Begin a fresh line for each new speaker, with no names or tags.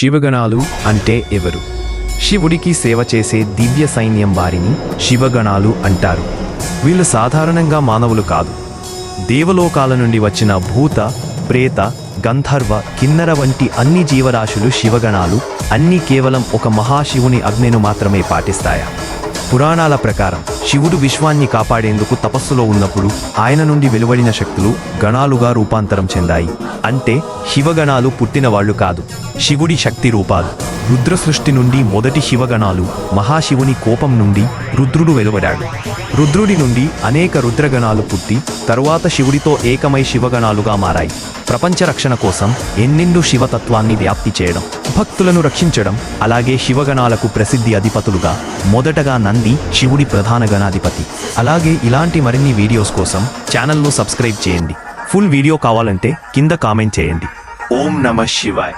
శివగణాలు అంటే ఎవరు? శివుడికి సేవ చేసే దివ్య సైన్యం వారిని శివగణాలు అంటారు. వీళ్ళు సాధారణంగా మానవులు కాదు. దేవలోకాల నుండి వచ్చిన భూత ప్రేత గంధర్వ కిన్నర వంటి అన్ని జీవరాశులు శివగణాలు అన్నీ కేవలం ఒక మహాశివుని అగ్నిను మాత్రమే పాటిస్తాయా? పురాణాల ప్రకారం శివుడు విశ్వాన్ని కాపాడేందుకు తపస్సులో ఉన్నప్పుడు ఆయన నుండి వెలువడిన శక్తులు గణాలుగా రూపాంతరం చెందాయి. అంటే శివగణాలు పుట్టినవాళ్ళు కాదు. శివుడి శక్తి రూపాలు. రుద్ర సృష్టి నుండి మొదటి శివగణాలు మహాశివుని కోపం నుండి రుద్రుడు వెలువడాడు. రుద్రుడి నుండి అనేక రుద్రగణాలు పుట్టి తరువాత శివుడితో ఏకమై శివగణాలుగా మారాయి. ప్రపంచ రక్షణ కోసం ఎన్నెండు శివతత్వాన్ని వ్యాప్తి చేయడం భక్తులను రక్షించడం అలాగే శివగణాలకు ప్రసిద్ధి అధిపతులుగా మొదటగా నంది శివుడి ప్రధాన గణాధిపతి. అలాగే ఇలాంటి మరిన్ని వీడియోస్ కోసం ఛానల్ను సబ్స్క్రైబ్ చేయండి. ఫుల్ వీడియో కావాలంటే కింద కామెంట్ చేయండి. ఓం నమ శివాయ్.